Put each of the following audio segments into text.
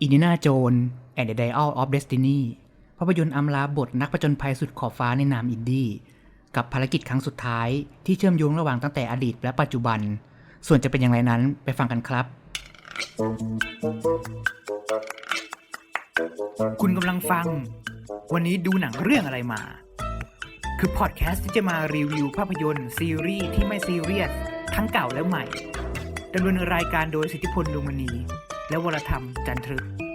อิน d ินาโจนแอนด์ the Dial of Destiny ภาพยนตร์อำลาบทนักผจญภัยสุดขอบฟ้าในนามอินดี้กับภารกิจครั้งสุดท้ายที่เชื่อมโยงระหว่างตั้งแต่อดีตและปัจจุบัน ส่วนจะเป็นอย่างไรนั้นไปฟังกันครับ คุณกำลังฟัง วันนี้ดูหนังเรื่องอะไรมา คือพอดแคสต์ที่จะมารีวิวภาพยนตร์ซีรีส์ที่ไม่ซีเรียสทั้งเก่าและใหม่ดำเนินรายการโดยสิทธิพลดวงมณี และวรธรรมจันทรึก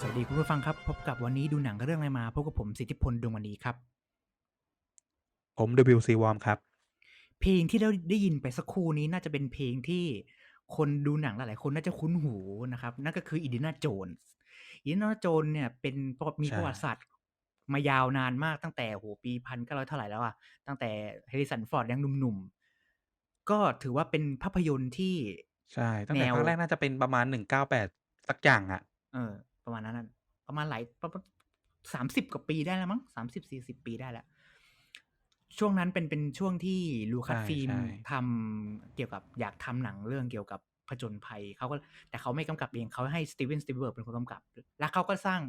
สวัสดีคุณผู้ฟังครับ พบกับวันนี้ดูหนังเรื่องอะไรมาพบกับผมสิทธิพลดวงมณีครับ ผม WC Warm ครับ เพลงที่เราได้ยินไปสักครู่นี้น่าจะเป็นเพลงที่คนดูหนังหลายๆคนน่าจะคุ้นหูนะครับ นั่นก็คืออินดินาโจนส์อินดินาโจนเนี่ยเป็นประวัติมีใช่ประวัติศาสตร์มายาวนานมากตั้งแต่โหปีพันเก้าร้อยเท่าไหร่แล้วอะตั้งแต่เฮริสันฟอร์ดยังหนุ่มๆ ก็ถือว่าเป็นภาพยนตร์ที่ใช่ตั้งแต่แนวภาคแรกน่าจะเป็นประมาณ198สักอย่างอะเออ ประมาณนั้นน่ะประมาณหลายประมาณสามสิบกว่าปีได้แล้วมั้งสามสิบสี่สิบปีได้แล้ว ช่วงนั้นเป็นเป็นช่วงที่ลูคัสใช่ฟิล์มใช่ทำเกี่ยวกับอยากทำหนังเรื่องเกี่ยวกับผจญภัยเขาก็แต่เขาไม่กำกับเองเขาให้สตีเวนสตีเบิร์กเป็นคนกำกับ แล้วเขาก็สร้าง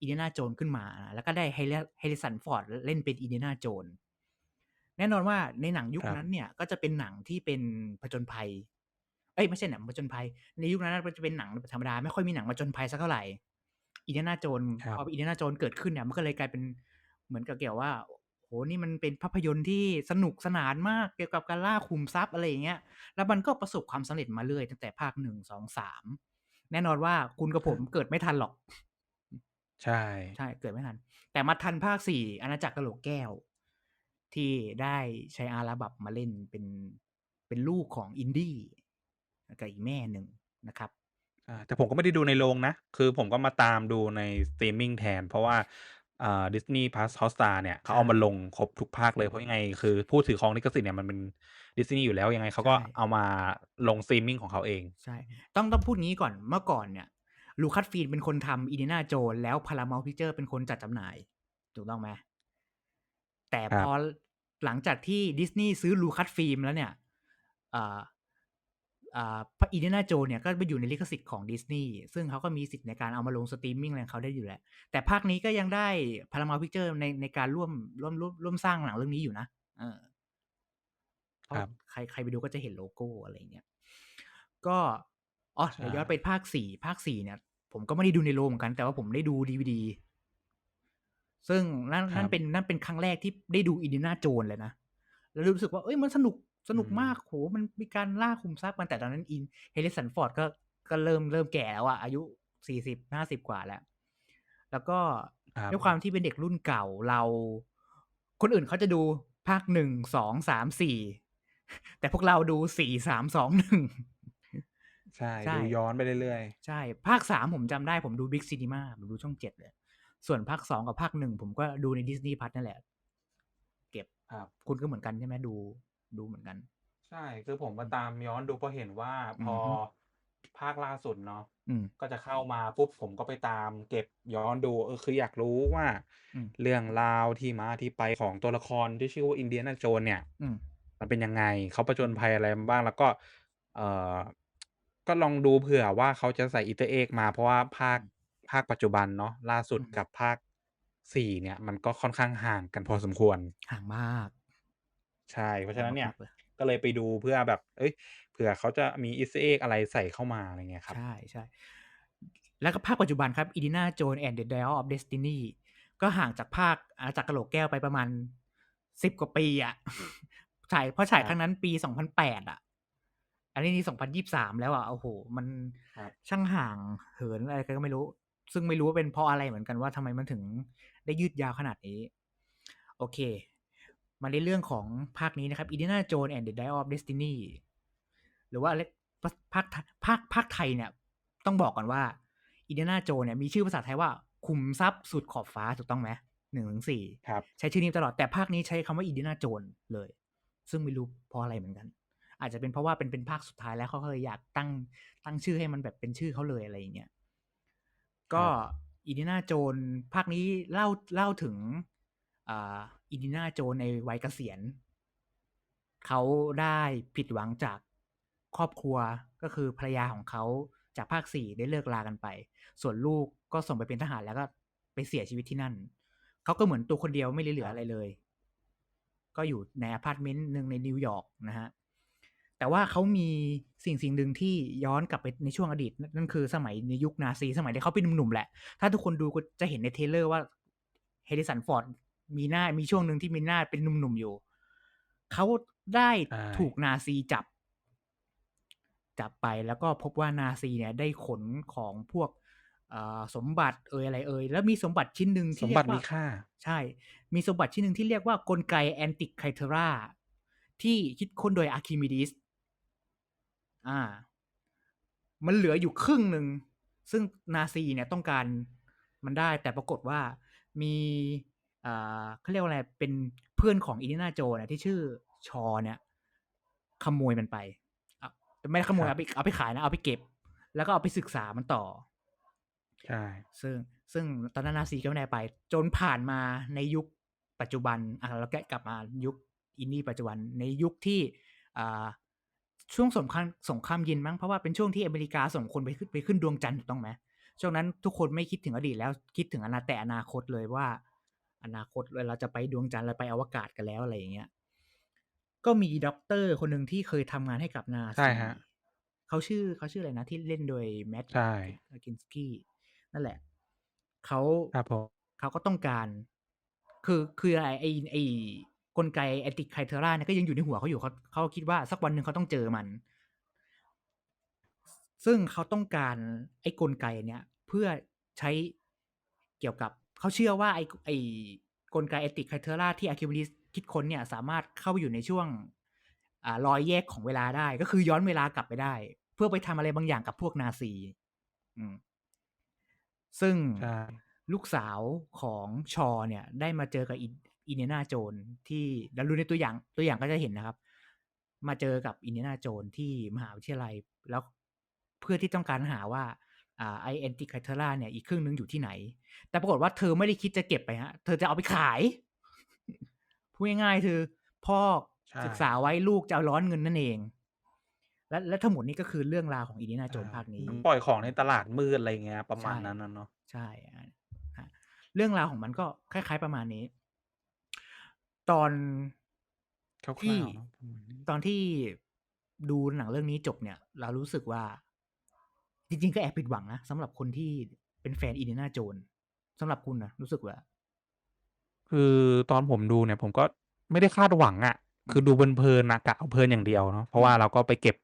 อินเดียนาโจนขึ้นมา แล้วก็ได้เฮลิสันฟอร์ดเล่นเป็นอินเดียนาโจนแน่นอนว่าในหนังยุคครับนั้นเนี่ย ก็จะเป็นหนังที่เป็นผจญภัย เอ้ยไม่ใช่หนังผจญภัย ในยุคนั้นมันจะเป็นหนังธรรมดา ไม่ค่อยมีหนังผจญภัยสักเท่าไหร่ อินเดียนาโจนครับพออินเดียนาโจนเกิดขึ้นเนี่ยมันก็เลยกลายเป็นเหมือนกับเกี่ยวว่าโหนี่มันเป็นภาพยนตร์ที่สนุกสนานมากเกี่ยวกับการล่าขุมทรัพย์อะไรอย่างเงี้ย แล้วมันก็ประสบความสำเร็จมาเรื่อยตั้งแต่ภาคหนึ่งสองสามแน่นอนว่าคุณกับผมเกิดไม่ทันหรอก ใช่ ใช่เกิดไม่ทัน แต่มาทันภาคสี่อาณาจักรกะโหลกแก้ว ที่ได้ใช้อาราบับมาเล่นเป็นเป็นลูกของอินดี้กับอีกแม่หนึ่งนะครับ อ่าแต่ผมก็ไม่ได้ดูในโรงนะ คือผมก็มาตามดูในสตรีมมิ่งแทน เพราะว่า อ่า Disney Plus Hotstar เนี่ย เขาเอามาลงครบทุกภาคเลย เพราะยังไง คือผู้ถือครองลิขสิทธิ์เนี่ย มันเป็น Disney อยู่แล้ว ยังไงเขาก็ใช่เอามาลงสตรีมมิ่งของเขาเอง ใช่ ต้อง ต้องพูดงี้ก่อน เมื่อก่อนเนี่ยลูคัสฟิล์มเป็นคนทำอินเดียนาโจนแล้วพาราเมลพิเจอร์เป็นคนจัดจำหน่าย ถูกต้องไหม แต่ครัพบอหลังจากที่ดิสนีย์ซื้อลูคัสฟิล์มแล้วเนี่ยอ่าอ่า พระอินเดียนาโจนเนี่ยก็ไปอยู่ในลิขสิทธิ์ของดิสนีย์ซึ่งเขาก็มีสิทธิ์ในการเอามาลงสตรีมมิ่งอะไรของเขาได้อยู่แหละ แต่ภาคนี้ก็ยังได้พาราเมลพิเจอร์ในในการร่วมร่วมร่วมร่วมสร้างหนังเรื่องนี้อยู่นะเออเพราะครับใครใครไปดูก็จะเห็นโลโก้อะไรเงี้ยก็อ๋อใช่เดี๋ยวย้อนไปภาคสี่ภาคสี่เนี่ย ผมก็ไม่ได้ดูในโรงเหมือนกัน แต่ว่าผมได้ดูดีวดีซึ่งนั่นครันั่นบเป็นนั่นเป็นครั้งแรกที่ได้ดูอินเดียนาโจนเลยนะแล้วรู้สึกว่าเอ้ยมันสนุก สนุกอืมมากโหมันมีการล่าคุมทรัพย์มันแต่ตอนนั้นอินเฮลิสันฟอร์ดก็ก็เริ่มเริ่มแก่แล้วอะอายุสี่สิบห้าสิบกว่าแล้ว แล้วก็ครับด้วยความที่เป็นเด็กรุ่นเก่าเรา คนอื่นเขาจะดูภาคหนึ่งสองสามสี่แต่พวกเราดูสี่สามสองหนึ่งใช่ใช่ดูย้อนไปเรื่อยใช่ ภาคสามผมจำได้ผมดูบิ๊กซีนีมาผมดูช่องเจ็ดเลย ส่วนภาคสองกับภาคหนึ่งผมก็ดูในดิสนีย์พัทนั่นแหละ เก็บๆครับคุณก็เหมือนกันใช่ไหมดู ดูเหมือนกัน ใช่ คือผมมาตามย้อนดูเพราะเห็นว่าพออฮึภาคล่าสุดเนาะอืมก็จะเข้ามาปุ๊บผมก็ไปตามเก็บย้อนดูเออคืออยากรู้ว่าอืมเรื่องราวที่มาที่ไปของตัวละครที่ชื่อว่าอินเดียนาโจนเนี่ยอืมมันเป็นยังไงเขาประจนภัยอะไรมาบ้างแล้วก็ เออก็ลองดูเผื่อว่าเขาจะใส่อีเตอร์เอ็กมาเพราะว่าภาคภาคปัจจุบันเนาะล่าสุดอืมกับภาคสี่เนี่ย มันก็ค่อนข้างห่างกันพอสมควร ห่างมาก ใช่ เพราะฉะนั้นเนี่ยห่างมากๆลก็เลยไปดูเพื่อแบบ เอ้ย เผื่อเขาจะมีอีสเตอร์เอ็กอะไรใส่เข้ามาอะไรเงี้ยครับ ใช่ใช่แล้วก็ภาคปัจจุบันครับอิน i นาโจนแอนด์เดอะ Dial of Destiny ก็ห่างจากภาคอาณาจักรกะโหลกแก้วไปประมาณสิบกว่าปีอะฉายเพราะฉายครับครั้งนั้นปีสองพันแปดอะ อันนี้นี่สองพันยี่สามแล้วอะโอ้โห มันครับช่างห่างเหินอะไรกันก็ไม่รู้ ซึ่งไม่รู้ว่าเป็นเพราะอะไรเหมือนกันว่าทำไมมันถึงได้ยืดยาวขนาดนี้ โอเค มาในเรื่องของภาคนี้นะครับ Indiana Jones and the Dial of Destiny หรือว่าภาภาคไทภาคภาคไทยเนี่ย ต้องบอกก่อนว่าอินเดียนาโจนเนี่ยมีชื่อภาษาไทยว่าขุมทรัพย์สุดขอบฟ้าถูกต้องไหมหนึ่งถึงสี่ครับใช้ชื่อนี้ตลอดแต่ภาคนี้ใช้คำว่าอินเดียนาโจนเลย ซึ่งไม่รู้เพราะอะไรเหมือนกัน อาจจะเป็นเพราะว่าเป็นเป็นภาคสุดท้ายแล้วเขาก็เลยอยากตั้งตั้งชื่อให้มันแบบเป็นชื่อเขาเลยอะไรอย่างเงี้ยก็ครับอินเดียนาโจนภาคนี้เล่าเล่าถึง อินดียนาโจนในวัยเกษียณเขาได้ผิดหวังจากครอบครัวก็คือภรรยาของเขาจากภาคสี่ได้เลิกลากันไป ส่วนลูกก็ส่งไปเป็นทหารแล้วก็ไปเสียชีวิตที่นั่น เขาก็เหมือนตัวคนเดียวไม่เหลืออะไรเลย ก็อยู่ในอพาร์ตเมนต์หนึ่งในนิวยอร์กนะฮะ แต่ว่าเขามีสิ่งสิ่งหนึ่งที่ย้อนกลับไปในช่วงอดีต นั่นคือสมัยในยุคนาซี สมัยที่เขาเป็นหนุ่มๆแหละ ถ้าทุกคนดูก็จะเห็นในเทเลอร์ว่าเฮดิสันฟอร์ด มีหน้ามีช่วงหนึ่งที่มีหน้าเป็นหนุ่มๆอยู่เขาได้ใช่ถูกนาซีจับ จับไปแล้วก็พบว่านาซีเนี่ย ได้ขนของพวกเอ่อสมบัติเอ่ยอะไรเอ่ยแล้วมีสมบัติชิ้นหนึ่งสที่มเรีบัยติกมีว่าค่า ใช่ มีสมบัติชิ้นหนึ่งที่เรียกว่ากลไกแอนติไคเทราที่คิดค้นโดยอะคิมิดิสอ่า มันเหลืออยู่ครึ่งหนึ่ง ซึ่งนาซีเนี่ยต้องการมันได้แต่ปรากฏว่ามี อ่าเขาเรียกว่าอะไรเป็นเพื่อนของอินเดียนาโจนเนี่ยที่ชื่อชอเนี่ยขโมยมันไปอะไม่ได้ขโมยครับเอาไปเอาไปขายนะเอาไปเก็บ แล้วก็เอาไปศึกษามันต่อ ใช่ ซึ่งซึ่งตอนนั้นนาซีก็ไม่ได้ไป จนผ่านมาในยุคปัจจุบันอะเราแกะกลับมายุคอินดี้ปัจจุบันในยุคที่อ่าช่วงสงครามสงครามเย็นมั้งเพราะว่าเป็นช่วงที่อเมริกาส่งคนไปขึ้นไปขึ้นดวงจันทร์ถูกต้องไหมช่วงนั้นทุกคนไม่คิดถึงอดีตแล้วคิดถึงอนาแต่อนาคตเลยว่า อนาคตเราจะไปดวงจันทร์เราไปอวกาศกันแล้วอะไรอย่างเงี้ย ก็มีด็อกเตอร์คนหนึ่งที่เคยทำงานให้กับนาใช่ซีฮะเขาชื่อเขาชื่ออะไรนะ ที่เล่นโดยแมทใช่กินสกี้นั่นแหละเขาครับผมเขาก็ต้องการ คือคืออะไรไอไอกลไกแอนติไคเทราเนี่ยก็ยังอยู่ในหัวเขาอยู่เขาเขาคิดว่าสักวันหนึ่งเขาต้องเจอมัน ซึ่งเขาต้องการไอ้กลไกเนี้ยเพื่อใช้เกี่ยวกับ เขาเชื่อว่าไอ้ไอ้กลไกแอติไคเทอร่าที่อาคิวบิสคิดค้นเนี่ยสามารถเข้าไปอยู่ในช่วงอรอยแยกของเวลาได้ ก็คือย้อนเวลากลับไปได้ เพื่อไปทำอะไรบางอย่างกับพวกนาซี อืม ซึ่งลูกสาวของชอเนี่ย ได้มาเจอกับอินอินนาโจนที่เราดูในตัวอย่างตัวอย่างก็จะเห็นนะครับ มาเจอกับอินเดียนาโจนที่มหาวิทยาลัยแล้วเพื่อที่ต้องการหาว่า ไอแอนติไคเทราเนี่ยอีกครึ่งหนึงอยู่ที่ไหน แต่ปรากฏว่าเธอไม่ได้คิดจะเก็บไปฮะ เธอจะเอาไปขาย พูดง่ายๆคือพ่อใช่ศึกษาไว้ลูกจะเอาร้อนเงินนั่นเอง และและทั้งหมดนี้ก็คือเรื่องราวของอินเดียนาโจนภาคนี้ ปล่อยของในตลาดมืดอะไรเงี้ยประมาณใช่นั้นนะเนาะใช่อะฮะเรื่องราวของมันก็คล้ายๆประมาณนี้ ตอนคร่าวที่ๆเนอะประมาณนี้ตอนที่ดูหนังเรื่องนี้จบเนี่ย เรารู้สึกว่า จริงๆ ก็แอบผิดหวังนะสำหรับคนที่เป็นแฟนอินเดียนาโจนสำหรับคุณนะรู้สึกว่า คือตอนผมดูเนี่ย ผมก็ไม่ได้คาดหวังอะ่ะ คือดูเพลินๆนะกะเอาเพลินอย่างเดียวเนาะเพราะว่าเราก็ไปเก็บ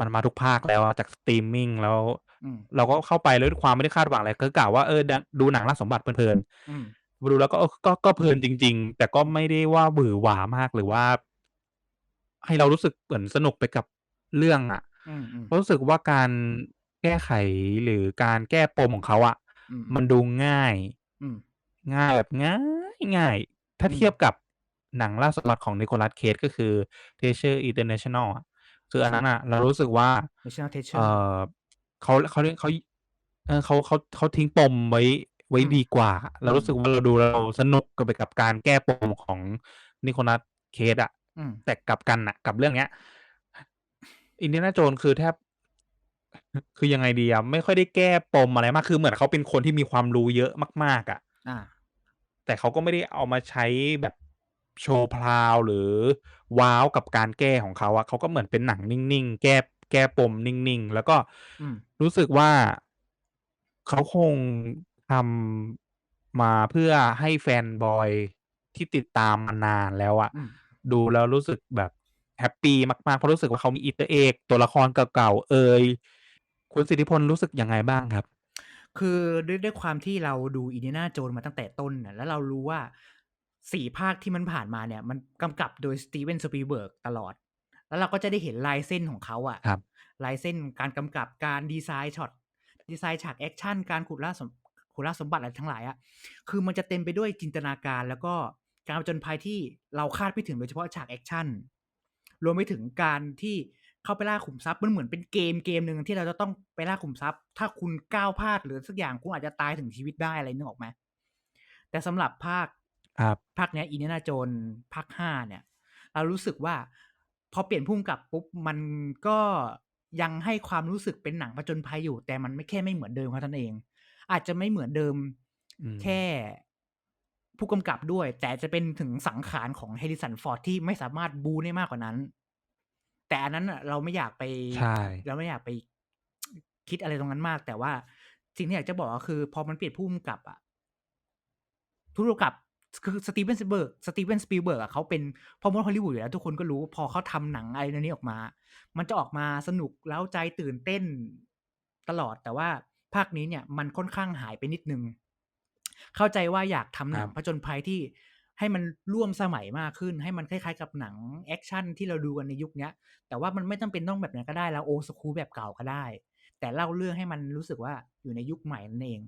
มันมาทุกภาคแล้วอะจากสตรีมมิ่งแล้วอืมเราก็เข้าไปแล้วด้วยความไม่ได้คาดหวังอะไรก็กะว่าเออดูหนังล่าสมบัติเพลินอืมๆมาดูแล้วก็เออก็ก็เพลินจริง ๆ แต่ก็ไม่ได้ว่าหวือหวามากหรือว่า ให้เรารู้สึกเหมือนสนุกไปกับเรื่องอะ่ะอืมอืมเพราะรู้สึกว่าการ แก้ไขหรือการแก้ปมของเขาอะ่ะอืม มันดูง่าย อืม ง่ายแบบง่ายง่าย ถ้าอืมเทียบกับหนังล่าสุดของนิโคลัสเคจก็คือ Treasure International อะ คืออันนั้นอะ เรารู้สึกว่า national treasure เออเขา เขาเขา เออ เขา เขา เขาทิ้งปมไว้ ไว้อืม ดีกว่า เราอืมรู้สึกว่า เราดูแล้วเราสนุกกับ ไปกับการแก้ปมของนิโคลัสเคจอะอืม แต่กลับกันอะ กับเรื่องเนี้ยอินเดียนาโจนคือแทบ คือยังไงดีอะไม่ค่อยได้แก้ปมอะไรมาก คือเหมือนเขาเป็นคนที่มีความรู้เยอะมาก ๆอะอ่า แต่เขาก็ไม่ได้เอามาใช้แบบโชว์พราวหรือว้าวกับการแก้ของเขาอะเขาก็เหมือนเป็นหนังนิ่งๆ แก้แก้ปมนิ่งๆ แล้วก็อืม รู้สึกว่าเขาคงทำมาเพื่อให้แฟนบอยที่ติดตามมานานแล้วอะ อืม ดูแล้วรู้สึกแบบแฮปปีมากๆ เพราะรู้สึกว่าเขามีอีสเตอร์เอ็กตัวละครเก่าๆ เอย คุณสิทธิพลรู้สึกยังไงบ้างครับ คือด้วยด้วยความที่เราดูอินเดียนาโจนมาตั้งแต่ต้นน่ะแล้วเรารู้ว่าสี่ภาคที่มันผ่านมาเนี่ย มันกำกับโดยสตีเวนสปีเบิร์กตลอด แล้วเราก็จะได้เห็นลายเส้นของเขาอะครับลายเส้นการกำกับการดีไซน์ช็อตดีไซน์ฉากแอกชันการขุดล่าสมขุดล่าสมบัติอะไรทั้งหลายอะคือมันจะเต็มไปด้วยจินตนาการแล้วก็การผจญภัยที่เราคาดไม่ถึงโดยเฉพาะฉากแอกชันรวมไปถึงการที่ เข้าไปล่าขุมทรัพย์มันเหมือนเป็นเกมเกมหนึ่งที่เราจะต้องไปล่าขุมทรัพย์ ถ้าคุณก้าวพลาดหรือสักอย่างคุณอาจจะตายถึงชีวิตได้อะไรนึกออกไหม?แต่สำหรับภาคครับภาคเนี้ย Indiana Jones ภาค5เนี่ย เรารู้สึกว่า พอเปลี่ยนผู้กำกับปุ๊บมันก็ยังให้ความรู้สึกเป็นหนังผจญภัยอยู่ แต่มันไม่แค่ไม่เหมือนเดิมเท่านั้นเอง อาจจะไม่เหมือนเดิมอืมแค่ผู้กำกับด้วย แต่จะเป็นถึงสังขารของ Harrison Ford ที่ไม่สามารถบู๊ได้มากกว่านั้น แต่อันนั้นน่ะเราไม่อยากไปใช่เราไม่อยากไปคิดอะไรตรงนั้นมาก แต่ว่าสิ่งที่อยากจะบอกก็คือ พอมันเปลี่ยนผู้กำกับอะผู้กำกับคือ Steven Spielberg Steven Spielberg อะเขาเป็นพ่อมดฮอลลีวูดอยู่แล้ว ทุกคนก็รู้ พอเขาทำหนังอะไรแนวนี้ออกมา มันจะออกมาสนุกเร้าใจตื่นเต้นตลอด แต่ว่าภาคนี้เนี่ย มันค่อนข้างหายไปนิดหนึ่งเข้าใจว่าอยากทำหนังครับผจญภัยที่ ให้มันร่วมสมัยมากขึ้น ให้มันคล้ายๆกับหนังแอกชันที่เราดูกันในยุคนี้แต่ว่ามันไม่จำเป็นต้องแบบนั้นก็ได้เรา Old School แบบเก่าก็ได้ แต่เล่าเรื่องให้มันรู้สึกว่าอยู่ในยุคใหม่นั่นเอง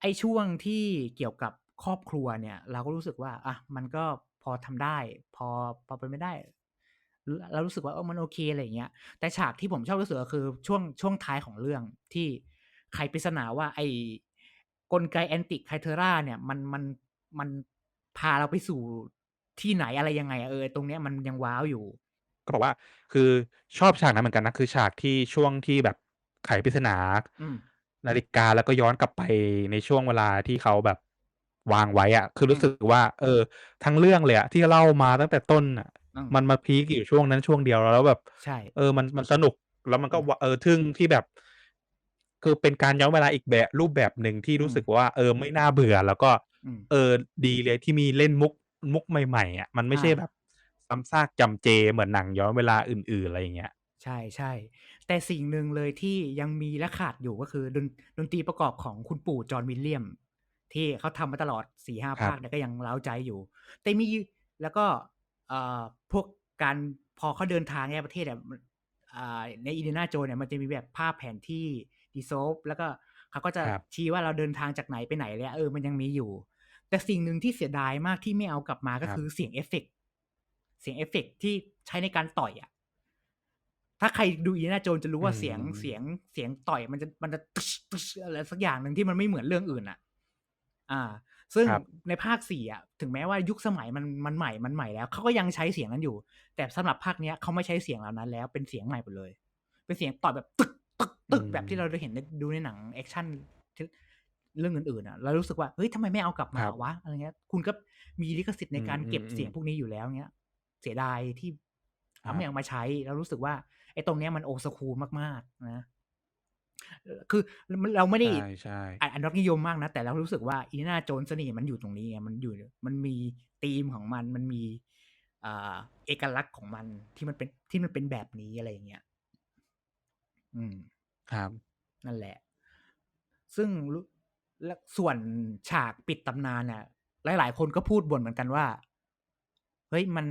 ไอ้ช่วงที่เกี่ยวกับครอบครัวเนี่ย เราก็รู้สึกว่าอะมันก็พอทำได้ พอพอเป็นไปได้เรารู้สึกว่าเออมันโอเคอะไรอย่างเงี้ย แต่ฉากที่ผมชอบที่สุดก็คือช่วงช่วงท้ายของเรื่องที่ไขปริศนาว่าไอ้กลไก Antikythera เนี่ยมันมันมัน พาเราไปสู่ที่ไหนอะไรยังไงอะเออ ตรงเนี้ยมันยังว้าวอยู่ ก็บอกว่าคือชอบฉากนั้นเหมือนกันนะ คือฉากที่ช่วงที่แบบไขปริศนาอืม นาฬิกาแล้วก็ย้อนกลับไปในช่วงเวลาที่เขาแบบวางไว้อะคืออืรู้มสึกว่า เออ ทั้งเรื่องเลยอะที่เล่ามาตั้งแต่ต้นน่ะอืม มันมาพีกอยู่ช่วงนั้นช่วงเดียวแล้วแบบ ใช่ เออ มันมันสนุกแล้วมันก็อืมวเออทึ่งที่แบบ คือเป็นการย้อนเวลาอีกแบบรูปแบบหนึ่งที่อืมรู้สึกว่า เออไม่น่าเบื่อ แล้วก็อืม เออดีเลยที่มีเล่นมุกมุกใหม่ๆอะมันไม่อาใช่แบบซ้ำซากจำเจเหมือนหนังย้อนเวลาอื่นๆอะไรอย่างเงี้ยใช่ๆแต่สิ่งหนึ่งเลยที่ยังมีและขาดอยู่ก็คือดนดนตรีประกอบของคุณปู่ John Williams ที่เขาทำมาตลอด4-5ครัภาบคเนี่ยก็ยังเร้าใจอยู่ แต่มีแล้วก็เอ่อพวกการพอเขาเดินทางแยกประเทศอะมันอ่าใน Indiana Jones เนี่ยมันจะมีแบบภาพแผนที่ Dissolve แล้วก็ เขาก็จะครับชี้ว่าเราเดินทางจากไหนไปไหนเลยอะเออมันยังมีอยู่ แต่สิ่งหนึ่งที่เสียดายมากที่ไม่เอากลับมาก็ครัคืบอเสียงเอฟเฟกต์เสียงเอฟเฟกต์ที่ใช้ในการต่อยอะถ้าใครดู Indiana Jones จะรู้อืว่าเสียงเสียมงเสียงต่อยมันจะมันจะอะไรสักอย่างหนึ่งที่มันไม่เหมือนเรื่องอื่นน่ะอาซึ่งครับในภาค4อะถึงแม้ว่ายุคสมัยมันมันใหม่มันใหม่แล้วเขาก็ยังใช้เสียงนั้นอยู่ แต่สำหรับภาคเนี้ยเขาไม่ใช้เสียงเหล่านั้นแล้วเป็นเสียงใหม่หมดเลย เป็นเสียงต่อยแบบ อืแบบที่เรามได้เห็นในดูในหนังแอกชันที่เรื่องอื่นๆอะเรารู้สึกว่าเฮ้ยทำไมไม่เอากลับคมารับวะอะไรเงี้ย คุณก็มีลิขสิทธิ์อืในการเก็บเสียงมพวกนี้อยู่แล้วเงี้ย เสียดายที่คอ่ารัไม่บเอามาใช้เรารู้สึกว่าไอ้ตรงเนี้ยมัน Old School มากๆนะเออคือรมันเราไม่ได้ใช่อๆอนุรักษ์นิยมมากนะ แต่เรารู้สึกว่า Indiana Jones เสน่ห์มันอยู่ตรงนี้ไงมันอยู่มันมีธีมของมันมันมีอ่าเอกลักษณ์ของมันที่มันเป็นที่มันเป็นแบบนี้อะไรอย่างเงี้ย อืม ครับ นั่นแหละ ซึ่งรุและส่วนฉากปิดตำนานน่ะหลาย ๆ คนก็พูดบ่นเหมือนกันว่า เฮ้ยมัน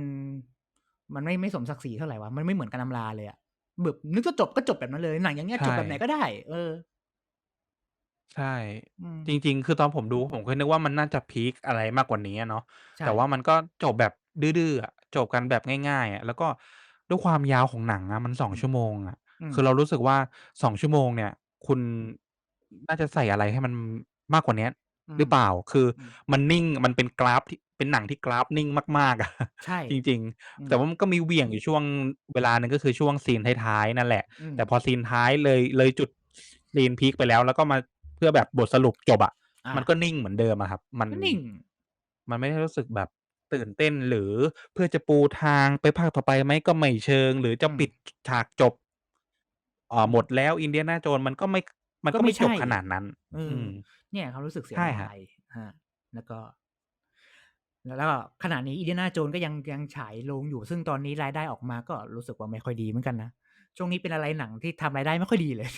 มันไม่ไม่สมศักดิ์ศรีเท่าไรวะมันไม่เหมือนการอำลาเลยอะแบบนึกจะจบก็จบแบบนั้นเลยหนังอย่างเงี้ยใชจบแบบไหนก็่ได้ เออใช่ อืมจริง ๆ คือตอนผมดูผมก็นึกว่ามันน่าจะพีกอะไรมากกว่านี้อะเนาะใช่แต่ว่ามันก็จบแบบดื้อๆอะจบกันแบบง่าย ๆอะแล้วก็ด้วยความยาวของหนังอะมัน2อืมชั่วโมงอะอืม คือเรารู้สึกว่า 2 ชั่วโมงเนี่ย คุณน่าจะใส่อะไรให้มันมากกว่าเนี้ย อืมหรือเปล่า?คืออืม มันนิ่ง มันเป็นกราฟที่เป็นหนังที่กราฟนิ่งมาก ๆ อะ ใช่ จริง อืๆ แต่ม ว่ามันก็มีเหวี่ยงอยู่ช่วงเวลาหนึ่ง ก็คือช่วงซีนท้าย ๆ นั่นแหละ อืมแต่พอซีนท้ายเลย เลยจุดซีนพีกไปแล้ว แล้วก็มาเพื่อแบบบทสรุปจบอะ อา มันก็นิ่งเหมือนเดิมอะครับ มัน ก็นิ่ง มันไม่ได้รู้สึกแบบตื่นเต้น หรือเพื่อจะปูทางไปภาคต่อไปไหม ก็ไม่เชิง หรือจะอืมปิดฉฉากจบ อ่าอืมหมดแล้ว Indiana Jones มันก็ไม่ มันก็ก็ไมไม่่จบใช่ขนาดนั้น เออือม เนี่ยความรู้สึกเสียใช่ดครัาบยอาแล้วก็ แล้วก็ขณะนี้ Indiana Jones ก็ยังยังฉายโรงอยู่ ซึ่งตอนนี้รายได้ออกมาก็รู้สึกว่าไม่ค่อยดีเหมือนกันนะ ช่วงนี้เป็นอะไรหนังที่ทำรายได้ไม่ค่อยดีเลย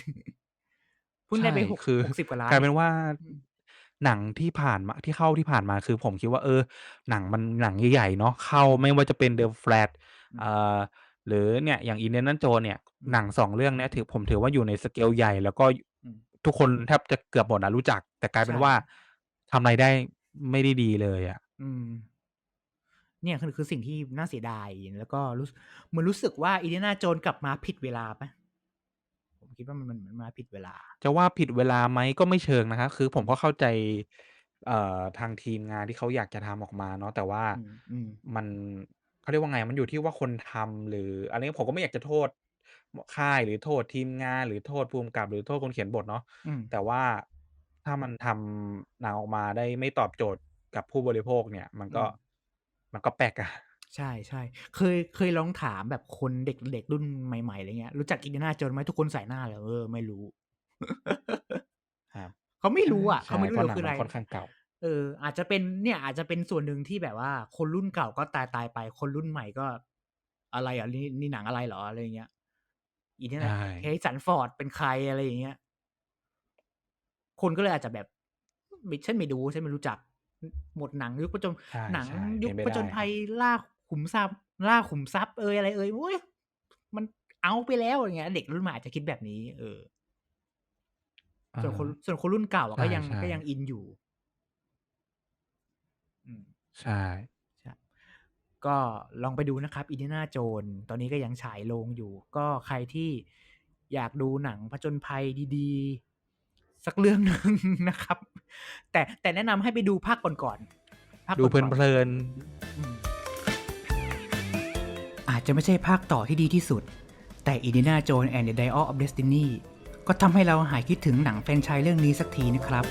เพิ่งใชได้่ไปหกคือ60กว่าล้านกลายเเอป็นงว่าอืมหนังที่ผ่านมาที่เข้าที่ผ่านมาคือผมคิดว่า เออ หนังมันหนังใหญ่ๆเนาะเข้อืามไม่ว่าจะเป็น The Flash อือ่มา หรือเนี่ยอย่าง Indiana Jones เนี่ยอืมหนัง2เรื่องเนี้ยถือผมถือว่าอยู่ในสเกลใหญ่ แล้วก็อืมทุกคนแทบจะเกือบหมดอะรู้จัก แต่กลายเป็ใชน่ว่าทำรายได้ไม่ได้ดีเลยอะอืม เนี่ยคือคือสิ่งที่น่าเสียดายแล้วก็รู้เหมือนรู้สึกว่า Indiana Jones กลับมาผิดเวลาเปล่า?ผมคิดว่ามันมันมันมาผิดเวลา จะว่าผิดเวลาไหมก็ไม่เชิงนะครับคือผมก็เข้าใจ เอ่อทางทีมงานที่เขาอยากจะทำออกมาเนาะแต่ว่าอืมอืมมัน เขาเรียกว่าไง มันอยู่ที่ว่าคนทำ หรืออะไรเงี้ย ผมก็ไม่อยากจะโทษมค่าย หรือโทษทีมงาน หรือโทษผู้กำกับ หรือโทษคนเขียนบทเนาะ อืม แต่ว่าถ้ามันทำหนังออกมาได้ไม่ตอบโจทย์กับผู้บริโภคเนี่ย มันก็อืมมันก็แปลกอะ ใช่ๆเคย เคยลองถามแบบคนเด็กเด็กรุ่นใหม่ ๆ อะไรเงี้ย"รู้จัก Indiana Jones ไหม?"ทุกคนใส่หน้าเลย"เออ ไม่รู้"ครับ เขาไม่รู้อะใช่ เขาไม่รู้เพราะเลยหนังคือมัอะไรนค่อนข้างเก่า เออ อาจจะเป็นเนี่ย อาจจะเป็นส่วนหนึ่งที่แบบว่า คนรุ่นเก่าก็ตายๆไป คนรุ่นใหม่ก็"อะไรอะนี่นี่หนังอะไรเหรอ?"อะไรอย่างเงี้ยใช Indiana ่ Harrison Ford เป็นใครอะไรอย่างเงี้ย คนก็เลยอาจจะแบบ"ไม่ฉันไม่ดูฉันไม่รู้จัก"อหมดหนังยุคผจญใช่หนังๆยุเป็คนไปผไจญภด้ครัับยล่าขุมทรัพย์ ล่าขุมทรัพย์เอยอะไรเอยโอ๊ยมัน out ไปแล้วอย่างเงี้ย เด็กรุ่นใหม่อาจจะคิดแบบนี้ เอออะส่วนฮคนะส่วนคนรุ่นเก่าอะก็ยังใช่ก็ยังๆอินอยู่อืม ใช่ใช่ ก็ลองไปดูนะครับ Indiana Jones ตอนนี้ก็ยังฉายโรงอยู่ ก็ใครที่อยากดูหนังผจญภัยดีๆ สักเรื่องหนึ่งนะครับ แต่แต่แนะนำให้ไปดูภาคก่อนๆภาคดูเพก่อนลินๆอืมอาจจะไม่ใช่ภาคต่อที่ดีที่สุด แต่ Indiana Jones and the Dial of Destiny ก็ทำให้เราหายคิดถึงหนังแฟรนไชส์เรื่องนี้สักทีนะครับ